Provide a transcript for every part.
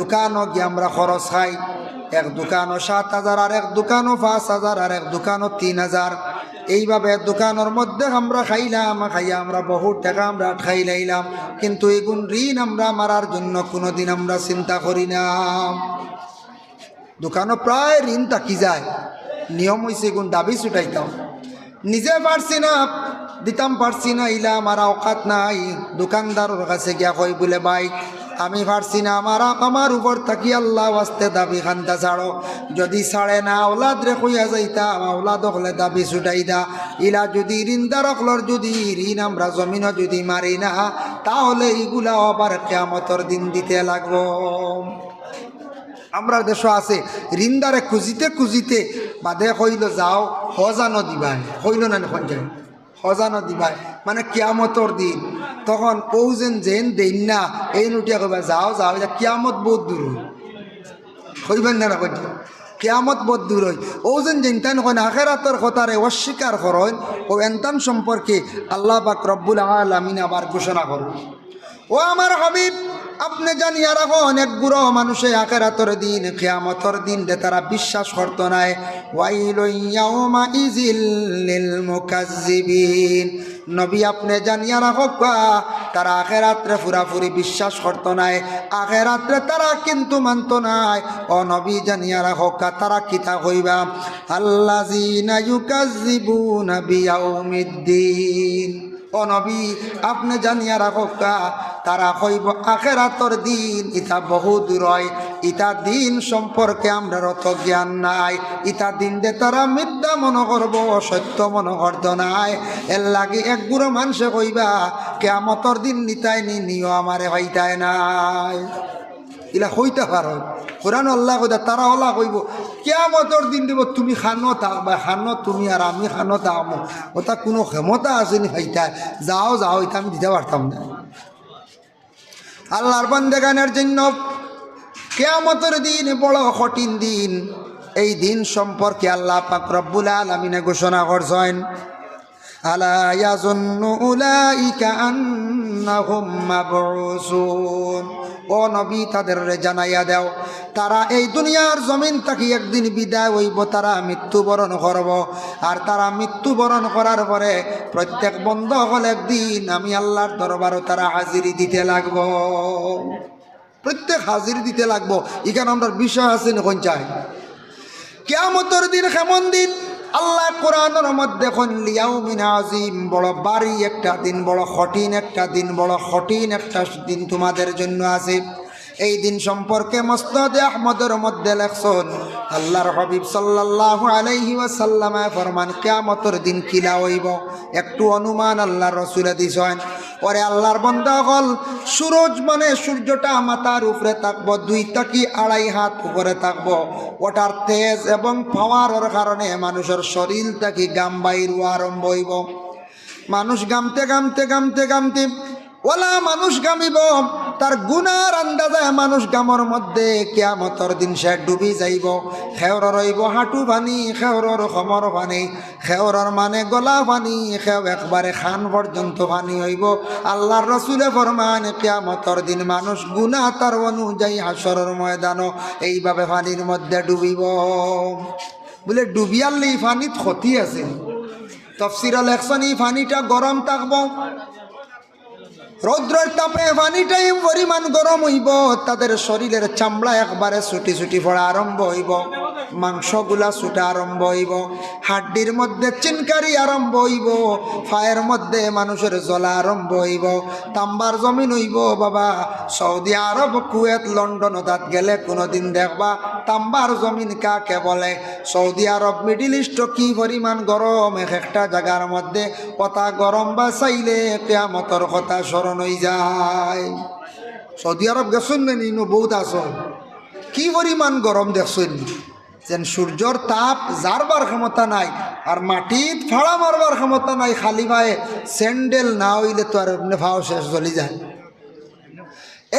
দোকানও গিয়ে আমরা খরচ খাই। এক দোকানও সাত হাজার, আর এক দোকানও পাঁচ হাজার, আর এক দোকানও তিন হাজার। এইভাবে দোকানের মধ্যে আমরা খাইলাম, খাইয়া আমরা বহুত টাকা আমরা খাই লাইলাম। কিন্তু এগুন ঋণ আমরা মারার জন্য কোনোদিন আমরা চিন্তা করি না। দোকানও প্রায় ঋণ থাকি যায়। নিয়ম হয়েছে এগুন দাবি ছুটাইতাম। নিজে পারছি না, দিতাম পারছি না ইলা আমার অকাত নাই। দোকানদারের কাছে গিয়া কই বলে ভাই আমি পারছি না, আমার আমার উপর থাকি আল্লাহ আসতে দাবি, খান্তা ছাড়ো। যদি ছাড়ে না ওলাদ রে কইয়া যাইতাম ওলাদ হলে দাবি ছুটাই দা। ইলা যদি ঋণদার অকলর যদি ঋণ, আমরা জমিনও যদি মারি না, তাহলে এইগুলা আবার কেমতর দিন দিতে লাগবো। আমরা দেশ আছে, ঋণদারে খুঁজিতে খুঁজিতে বাদে কইল, যাও, হজানো দিবা কইল না এখন যাই হজানো দিবাই মানে কিয়ামতর দিন। তখন ও যেন যেন দেন না, এই নুটিয়া কইবা যাও যাও এটা কিয়ামত বহুত দূর হই কইবেন না কই কিয়ামত বহুত দূর হয়। ও যেন যেনতান কইন আখেরাতর কথারে অস্বীকার করেন ও এনতান সম্পর্কে আল্লাহ পাক রব্বুল আলামিন আবার ঘোষণা করুন ও আমার হাবিব আপনি জানিয়া রাখো অনেক গুড়ো মানুষে আখেরাতর দিন খেয়ামতর দিন দে তারা বিশ্বাস করতো নাই। ওয়াইলাইয়াউমা ইজিল মুকাজ্জিবিন নবী, আপনি জানিয়া রাখো তারা আখেরাত্রে ফুরাফুরি বিশ্বাস করতো নাই। আখেরাত্রে তারা কিন্তু মানতো নাই। ও নবী জানিয়া রাখো তারা কিতা কইবা? আল্লাযিনা ইউকাজ্জিবুনা বিয়াউমিদ্দিন। ও আপনি জানিয়া রাখকা তারা কইব আখেরাতর দিন, ইতা বহু দূর ইতা দিন সম্পর্কে আমরা রত জ্ঞান নাই। ইতা দিন দে তারা মিথ্যা মনে করব, সত্য মনে করত নাই। এর লাগে এক গুড়ো মানুষে কইবা কেমতর দিন নিতাই নি নিও আমারে হইতায় নাই। ইলা হইতে পারো। কোরআন আল্লাহ কইতা তারা আল্লাহ কইব, কেয়ামতর দিন দিব, তুমি খানো থাকবা খানো তুমি আর আমি খানো থাকব ওটা কোনো ক্ষমতা আছে নি ভাইটা যাও যাও এটা আমি দিতে পারতাম না। আল্লাহর বান্দেগানের জন্য কেয়ামতের দিন বড় কঠিন দিন। এই দিন সম্পর্কে আল্লাহ পাক রব্বুল আলমিনে ঘোষণা করছেন, আলা ইয়াজুন্নু উলাইকা আন্নাহুম মাবউসুন। ও নবী, তাদের জানাইয়া দেও, তারা এই দুনিয়ার জমিন থাকি একদিন বিদায় হইব, তারা মৃত্যুবরণ করব। আর তারা মৃত্যুবরণ করার পরে প্রত্যেক বন্ধ হল একদিন আমি আল্লাহর দরবারও তারা হাজিরি দিতে লাগব। প্রত্যেক হাজিরি দিতে লাগবো। এখানে আমরা বিষয় আছে কোন চাই? কেয়ামতর দিন কেমন দিন? আল্লাহ কোরআনের মধ্যে এখন লিয়াউমিন আজিম বড় বাড়ি একটা দিন, বড় কঠিন একটা দিন, বড় কঠিন একটা দিন তোমাদের জন্য আছে। এই দিন সম্পর্কে মস্তদে আহমদের মধ্যে লেখছন, আল্লাহর হবিব সাল্লাল্লাহু আলাইহি ওয়াসাল্লামে ফরমান কিয়ামতের দিন কিলা হইব। একটু অনুমান আল্লাহর রসুলে দিছেন পরে আল্লাহর বন্ধা হল সূরজ মানে সূর্যটা মাথার উপরে থাকব দুই তাকি আড়াই হাত উপরে থাকব। ওটার তেজ এবং পাওয়ারের কারণে মানুষের শরীর থাকি গাম বাইর আরম্ভ হইব। মানুষ গামতে গামতে গামতে গামতে, ওলা মানুষ গামিব তার গুনার আন্দাজে মানুষ গামর মধ্যে কেয়ামতর দিন সে ডুবি যাইব। খেওর রইব হাঁটু ভানি, খেওরর খমর ভানি, খেওরর মানে গলা ভানি, খেও একবারে খান পর্যন্ত ভানি হইব। আল্লাহর রসুলে ফরমান, কেয়ামতর দিন মানুষ গুনা তার অনুযায়ী হাসরের ময়দানও এইভাবে পানির মধ্যে ডুবিব। বলে ডুবিয়ালে এই ক্ষতি আছে। তফসিরল একশন এই গরম থাকব। রৌদ্রের তাপে পানিটাই পরিমাণ গরম হইব, তাদের শরীরের চামড়া একবারে ছুটি ছুটি পড়া আরম্ভ হইব, মাংসগুলা ছুটা আরম্ভ হইব, হাড্ডির মধ্যে চিনকারি আরম্ভ হইব, ফায়ের মধ্যে মানুষের জ্বলা আরম্ভ হইব, তাম্বার জমিন হইব, বাবা, সৌদি আরব, কুয়েত, লন্ডন তাত গেলে কোনোদিন দেখবা তাম্বার জমিন কাকে বলে? সৌদি আরব, মিডিল ইস্ট কি পরিমাণ গরম? এক একটা জায়গার মধ্যে কথা গরম বা চাইলে কেয়ামতর কথা স্মরণ হয়ে যায়। সৌদি আরব গেছেন না? নিনো বহুত আসন কি পরিমাণ গরম দেখছেন? যেন সূর্যর তাপ জারবার ক্ষমতা নাই আর মাটিত ফাড়া মারবার ক্ষমতা নাই, খালি ভাই স্যান্ডেল না হইলে তো আর ভাও শেষ চলি যায়।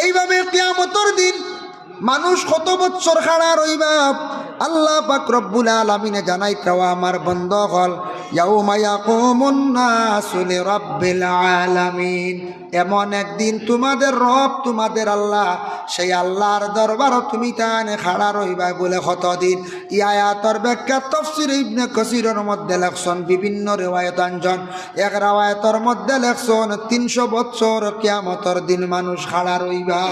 এইভাবে কেয়ামতর দিন মানুষ কত বছর খাড়া রইবা? আল্লাহ পাক রব্বুল আলমিনে জানাই দেওয়া আমার বন্ধ হল ইয়াউমা ইয়াকুমুন নাসু লিরাব্বিল আলামিন। এমন একদিন তোমাদের রব, তোমাদের আল্লাহ, সেই আল্লাহর দরবার তুমি তানে খাড়া রইবা বলে কতদিন? ই আয়াতর ব্যাখ্যা তফসির ইবনে কসিরের মধ্যে লেখছন, বিভিন্ন রেওয়ায়ত আনজন এক রেওয়ায়তর মধ্যে লেখছন, তিনশো বছর কিয়ামতর দিন মানুষ খাড়া রইবা।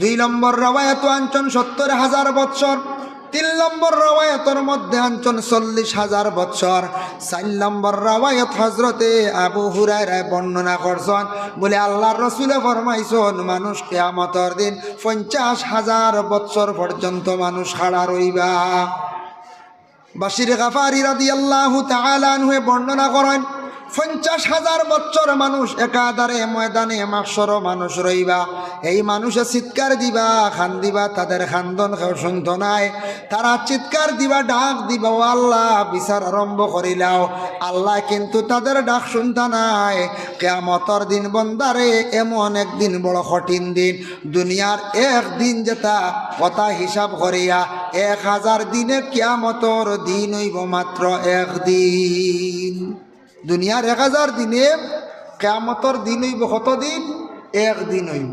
দুই নম্বর রবায়ত আঞ্চন সত্তর হাজার বৎসর, তিন নম্বর রবায়তর মধ্যে আঞ্চন চল্লিশ হাজার বৎসর। চার নম্বর রবায়ত হজরতে আবু হুরায় বর্ণনা করছেন, বলে আল্লাহর রসুলে ফরমাইছন, মানুষ কেয়ামতর দিন পঞ্চাশ হাজার বৎসর পর্যন্ত মানুষ খাড়া রইবা। বাসির গাফারি রাদি আল্লাহ তালানহুয়ে বর্ণনা করেন পঞ্চাশ হাজার বছর মানুষ একাধারে ময়দানে মাসর মানুষ রইবা। এই মানুষে চিৎকার দিবা, খান দিবা, তাদের খান্দন শুনত নাই। তারা চিৎকার দিবা, ডাক দিবা আল্লাহ, বিচার আরম্ভ করিলাও। আল্লাহ কিন্তু তাদের ডাক শুনতা নাই। কেয়ামতর দিন বন্দারে এমন একদিন বড় কঠিন দিন। দুনিয়ার একদিন যেটা কথা হিসাব করিয়া এক হাজার দিনে কেয়ামতর দিন হইব মাত্র একদিন। দুনিয়ার এক হাজার দিনে কেয়ামতর দিন হইব কত দিন? একদিন হইব।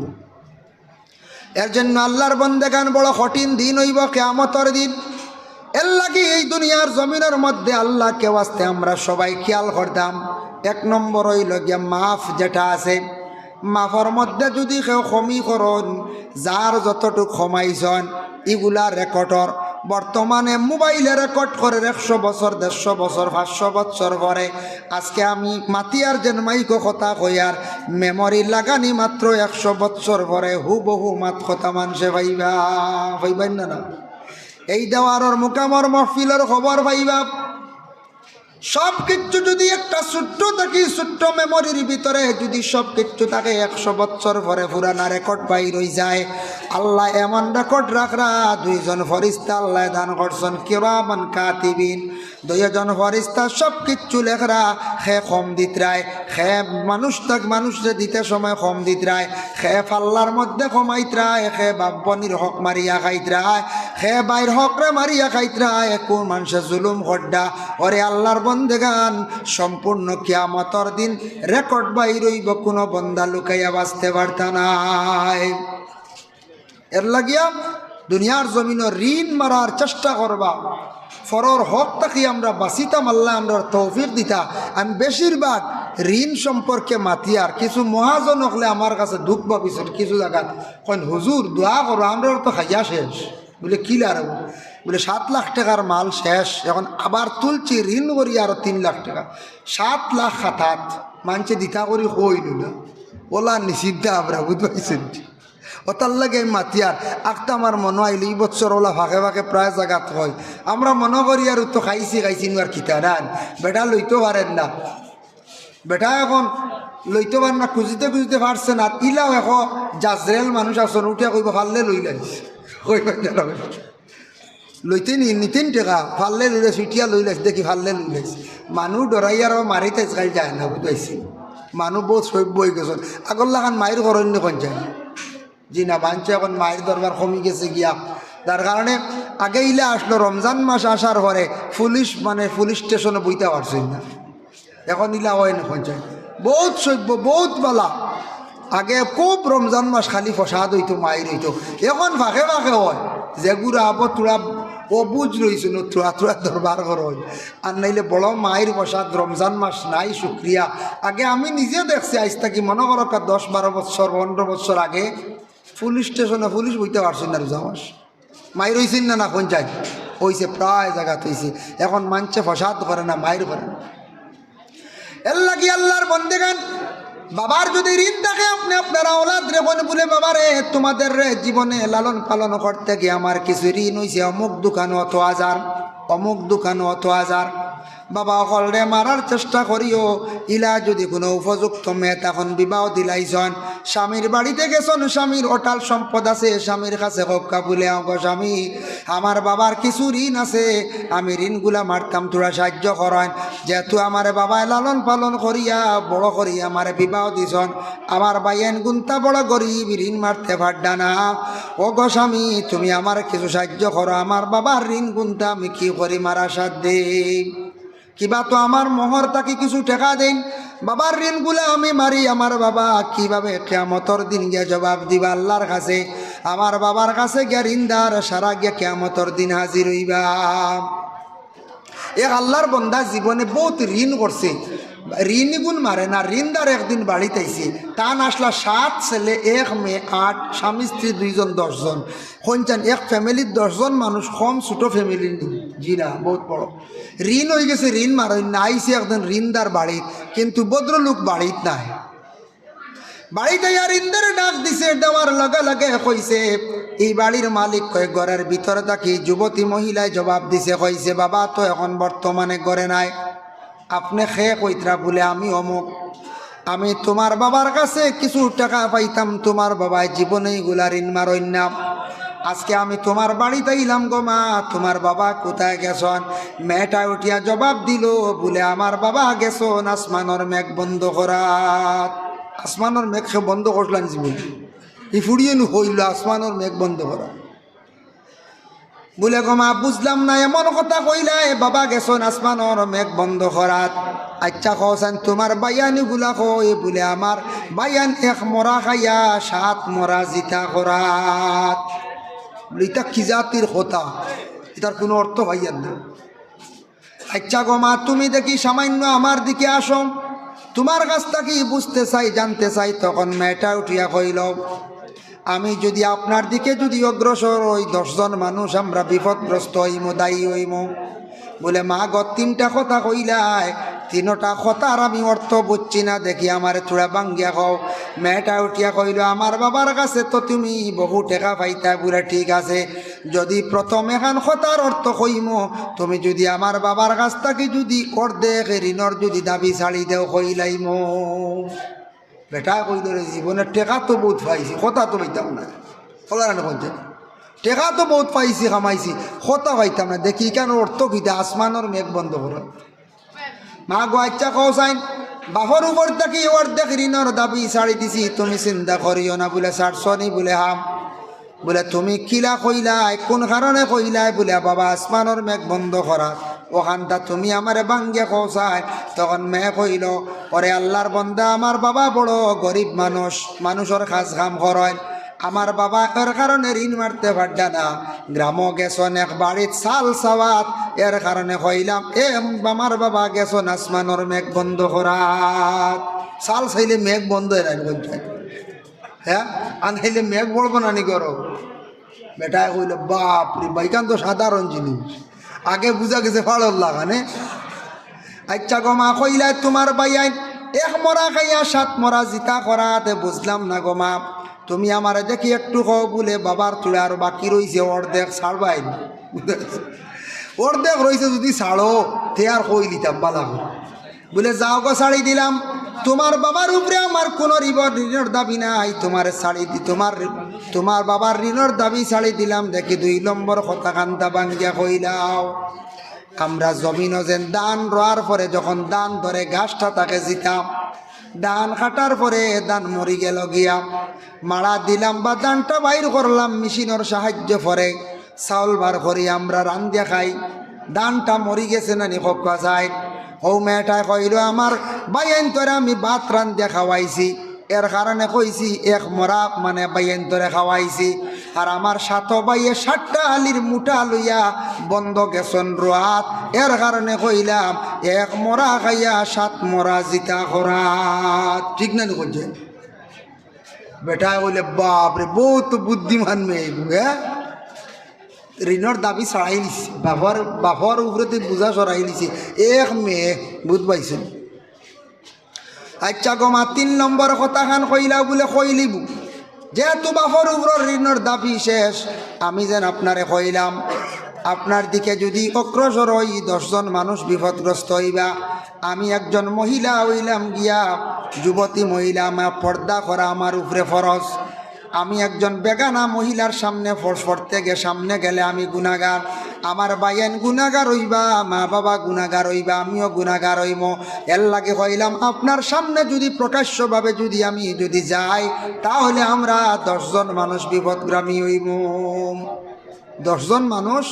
এর জন্য আল্লাহর বন্দেগান বড় কঠিন দিন হইব কেয়ামতর দিন। এর লাগি এই দুনিয়ার জমিনের মধ্যে আল্লাহ কেউ আসতে আমরা সবাই খেয়াল করতাম। এক নম্বর হইল গিয়া মাফ যেটা আছে। মাফর মধ্যে যদি কেউ খমি করন, যার যতটুক ক্ষমাইছন, এগুলা রেকর্ডর। বর্তমানে মোবাইলে রেকর্ড করে একশো বছর, দেড়শো বছর, পাঁচশো বছর পরে। আজকে আমি মাতিয়ার যেন মাইকো কথা কইয়ার মেমরি লাগানি মাত্র একশো বছর পরে হুবহু মাত কথা মানুষে ভাইবা। ভাইবেন না না? এই দেওয়ার মোকামর মহফিলের খবর পাইবা সব কিছু যদি একটা ছোট্ট থাকি ছোট্ট মেমোরির ভিতরে যদি সব কিছু থাকে একশো বছর পরে পুরানা রেকর্ড পাই রই যায়। আল্লাহ এমন রেকর্ড রাখরা দুইজন ফরিস্তা আল্লাহ দান করছেন, কিরামান কাতিবিন। দুইজন ফরিস্তা সব কিচ্ছু লেখরা খে কম দিত রায়, খে মানুষ তাক মানুষরে দিতে সময় কম দিত রায়, খে ফাল্লার মধ্যে কমাইত রায়, খে বাব্বনির হক মারিয়া খাইত রায়। খে বাইর হকরে মারিয়া খাইত রায় কোন মানুষে জুলুম হড্ডা ওরে আল্লাহর বন্দেগান, সম্পূর্ণ কিয়ামতর দিন রেকর্ড বাই রইব, কোনো বন্দা লুকাইয়া বাঁচতে পারত নাই। এর লাগিয়া দুনিয়ার জমিন ঋণ মারার চেষ্টা করবা। ফরর হক থাকি আমরা বাঁচিতাম, আল্লাহ আমরা তৌফিক দিতা। আমি বেশিরভাগ ঋণ সম্পর্কে মাতিয়ার কিছু মহাজন হলে আমার কাছে দুঃখ ভাবিছেন কিছু জায়গাত। কন হুজুর, দোয়া করো আমরা তো খাইয়া শেষ। বলে, কি লাগাব বলে, সাত লাখ টাকার মাল শেষ। এখন আবার তুলছি, ঋণ করি আরও তিন লাখ টাকা। সাত লাখ খাতাত মানছে দিতা করি কইল না ওলা নিষিদ্ধা আমরা, বুঝতে পারছেন? ওতার লাগে আমি মাতিয়ার আখটা আমার মনে আইল এই বছর ওলা ভাগে ভাগে প্রায় জায়গাত হয়। আমরা মনে করি আর তো খাইছি খাইছি আর খিতা নেন বেটা লইতে পারেন না। বেটা এখন লইতে পারেন না, খুঁজিতে খুঁজিতে পারছে না। ইলাও এখন জাজরেল মানুষ আসন উঠে কইব ফাললে লই লাইছে লইতে নি, নিতেন টেকা। ফাললে লই লাইছে উঠিয়া লই লাইছে দেখি ফাললে লই লাইছে মানুহ ডরাইয়ার মারিতে খাই যায় না বুঝাইছি মানুহ বহুত সভ্য গেছেন আগর লাগান মায়ের ঘরণ্য কোন যায়? জি না, বাঞ্চে এখন মায়ের দরবার কমি গেছে গিয়া। তার কারণে আগে ইলে আসলো রমজান মাস আসার পরে পুলিশ মানে পুলিশ স্টেশনে বইতে পারছেন না। এখন ইলা হয় না পঞ্চায়েত বহুত সভ্য বহুত বলা। আগে খুব রমজান মাস খালি ফসাদ হইতো মায়ের হইতো এখন ফাঁকে ফাঁকে হয় যেগুড়া আব তোরা অবুজ রয়েছে ন থোড়া থোড়া দরবার হয়। আর নাইলে বড় মায়ের প্রসাদ রমজান মাস নাই শুক্রিয়া আগে আমি নিজে দেখছি আজ থাকি মনে করো দশ বারো বছর পনেরো বছর আগে পুলিশ স্টেশনে পুলিশ বইতে পারছেন না রোজা মাস মায়ের হইছেন না না পঞ্চায়েত হইছে প্রায় জায়গাত হইছে এখন মানছে ফসাদ করে না মায়ের করে না। এর লাগি আল্লাহর বন্দেগান বাবার যদি ঋণ থাকে আপনি আপনারা ওলাদ রেবন বলে, বাবারে, তোমাদের জীবনে লালন পালন করতে গিয়ে আমার কিছু ঋণ হয়েছে অমুক দোকান অত হাজার, অমুক দোকান অত হাজার। বাবা অকলরে মারার চেষ্টা করিও, ইলা যদি কোনো উপযুক্ত মেয়ে তখন বিবাহ দিলাইছন স্বামীর বাড়িতে গেছন, স্বামীর অটাল সম্পদ আছে, স্বামীর কাছে কক্কা বলে অঙ্ক স্বামী। আমার বাবার কিছু ঋণ আছে, আমি ঋণগুলা মারতাম, তোরা সাহায্য করেন যেহেতু আমার বাবায় লালন পালন করিয়া, বড় করি আমার বিবাহ দিছন, আমার বাইয়েন গুন্তা বড় গরিব, ঋণ মারতে পারডা না। ও স্বামী, তুমি আমার কিছু সাহায্য করো, আমার বাবার ঋণ গুন্তা আমি কি করি মারা দেই কিবা তো আমার মোহর তাকে কিছু টাকা দেন। বাবার ঋণগুলো আমি মারি, আমার বাবা কীভাবে কেয়ামতর দিন গিয়া জবাব দিবা আল্লাহর কাছে? আমার বাবার কাছে গিয়া ঋণদার সারা গিয়া কেয়ামতর দিন হাজির হইবা। এক আল্লাহর বন্দা জীবনে বহুত ঋণ করছে। ঋণ গুণ মারে না, ঋণদার একদিন বাড়িতে আইছে টান আসলা সাত ছেলে, এক মেয়ে, আট, স্বামী, স্ত্রী, দুইজন, দশজন। সঞ্চান এক ফ্যামিলির দশজন মানুষ কম ছোটো জিরা বহুত বড়। ঋণ হয়ে গেছে, ঋণ মারে না আইছে একদিন ঋণদার বাড়িত, কিন্তু ভদ্রলোক বাড়িত নাই। বাড়িতে আর ইন্দারে ডাক দিছে, দেওয়ার লগে লগে কইছে, এই বাড়ির মালিক কয়, ঘরের ভিতরে থাকি, যুবতী মহিলায় জবাব দিছে, কইছে, বাবা, তো এখন বর্তমানে ঘরে নাই। আপনি খেয়ে কইতরা বলে, আমি অমুক। আমি তোমার বাবার কাছে কিছু টাকা পাইতাম, তোমার বাবায় জীবনে এগুলা ঋণ মারইন না। আজকে আমি তোমার বাড়িতে ইলাম গো মা, তোমার বাবা কোথায় গেছন? মেয়েটা উঠিয়া জবাব দিল, বলে, আমার বাবা গেছন আসমানর মেঘ বন্ধ করাত। আসমানের মেঘ বন্ধ করলাম জীবন ই ফুড়িয়ে নু হইল, আসমানের মেঘ বন্ধ করা। বলে গমা বুঝলাম না, এমন কথা কইলাই বাবা গেছন আসমানের মেঘ বন্ধ করাত। আচ্ছা কসান তোমার বাইয়ানি গুলা কই? বলে, আমার বাইয়ান এক মরা খাইয়া সাত মরা জিতা করাত। ইটা কি জাতির কথা এটার কোনো অর্থ ভাইয়ার না আচ্ছা গমা তুমি দেখি সামান্য আমার দিকে আসো। তোমার কাছটা কি বুঝতে চাই, জানতে চাই, তখন মেয়েটা উঠিয়া কইল আমি যদি আপনার দিকে যদি অগ্রসর হই, দশজন মানুষ আমরা বিপদগ্রস্ত হইমো, দায়ী হইমো। বলে, মা গত তিনটা কথা কইলাই তিনটা কথার আমি অর্থ বুঝছি না। দেখি আমার চূড়া বাঙ্গিয়া কও। মেয়েটা উঠিয়া কইল আমার বাবার কাছে তো তুমি বহু টেকা পাইতা বলে ঠিক আছে। যদি প্রথম এখান কথার অর্থ কইমো, তুমি যদি আমার বাবার কাছ থেকে যদি অর্ধেক ঋণর যদি দাবি ছাড়ি দেও কইলাইমো বেটা কইল, রে জীবনের টেকা তো বহুত পাইছি, কথা তো পাইতাম না। কলার না কইছে টেকা তো বহুত পাইছি, কামাইছি, কথা পাইতাম না। দেখি কেন অর্থ কিতা আসমানের মেঘ বন্ধ করো। মা গো কও চাইন বাপর উপর থাকি অর্ধেক ঋণর দাবি ছাড়ি দিছি, তুমি চিন্তা করিও না বলে ছাড়ছ নি বলে হাম। বলে তুমি কিলা কইলাই, কোন কারণে কইলাই বলে, বাবা আসমানের মেঘ বন্ধ করা ওখানটা তুমি আমারে বাঙ্গে কৌসায় তখন মেয়ে কইল, ওরে আল্লাহর বন্দা, আমার বাবা বড় গরিব মানুষ, মানুষের কাজ কাম করেন। আমার বাবা এর কারণে ঋণ মারতে পারডা না। গ্রাম গেছন এক বাড়িত চাল চাওয়াত এর কারণে কইলাম এ আমার বাবা গেছন আসমানের মেঘ বন্ধ করাত। চাল চাইলে মেঘ বন্ধ এরাই বলছে হ্যাঁ? আনহাইলে মেঘ বলব না নি করো বেটা কইল, বাপ রে, বাইকান তো সাধারণ জিনিস। আগে বুঝা গেছে ফাড়র লাগানে। আচ্ছা গমা কইলাই তোমার বাইয়াই এক মরা খাইয়া সাত মরা জিতা করাতে বুঝলাম না গমা তুমি আমার দেখি একটু কও বলে বাবার চূড়া আর বাকি রইছে, অর্ধেক ছাড়বাই। অর্ধেক রইছে যদি ছাড়ো, তে আর কই দিতাম বালা। বলে, যাও গো শাড়ি দিলাম। তোমার বাবার উপরে আমার কোনো ঋণের দাবি নাই। তোমার শাড়ি তোমার তোমার বাবার ঋণের দাবি শাড়ি দিলাম। দেখি দুই নম্বর কথা কান্তা বাঙ্গিয়া কইলাও। আমরা জমিন যেন দান রোয়ার পরে যখন দান ধরে গাছটা তাকে জিতাম ধান কাটার পরে ধান মরি গেল গিয়া। মারা দিলাম বা ধানটা বাইর করলাম, মেশিনের সাহায্য পরে চাউল বার করি, আমরা রান্দিয়া খাই। ধানটা মরি গেছে না নিকা যায়? ও মেয়েটা কইল আমার বাইন তোরে আমি ভাত রান্দিয়া খাওয়াইছি এর কারণে কইছি, এক মরা মানে বাইন তোরে খাওয়াইছি আর আমার সাত বাইয়ে ষাটটা আলির মুঠা লইয়া বন্ধ গেছন রোয়াত। এর কারণে কইলাম, এক মরা খাইয়া সাত মরা জিতা করাত। ঠিক না কইছে বেটা বলে বাপরে, বহুত বুদ্ধিমান মেয়ে হ্যাঁ ঋণর দাবি চড়াই নিছে। বাপর বাপর উপরে বোঝা চড়াই নিছে। এক মেয়ে বুধ পাইছে আচ্ছা গমা তিন নম্বর কথাখান কইলা বলে কইলিব যেহেতু বাফর উপর ঋণর দাবি শেষ, আমি যেন আপনারে কইলাম, আপনার দিকে যদি অগ্রসর হই, দশজন মানুষ বিপদগ্রস্ত হইবা। আমি একজন মহিলা হইলাম গিয়া, যুবতী মহিলা, আমার পর্দা করা আমার উপরে ফরজ। আমি একজন বেগানা মহিলার সামনে ফোর্স পড়তে গে সামনে গেলে আমি গুণাগার আমার বাইয়েন গুণাগার হইবা, মা বাবা গুণাগার হইবা, আমিও গুণাগার হইম। এর লাগে হইলাম আপনার সামনে যদি প্রকাশ্যভাবে যদি আমি যদি যাই, তাহলে আমরা দশজন মানুষ বিপদগ্রামী হইব দশজন মানুষ,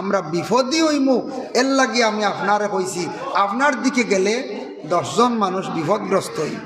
আমরা বিপদই হইমু। এর লাগে আমি আপনারে কইছি, আপনার দিকে গেলে দশজন মানুষ বিপদগ্রস্ত হইব।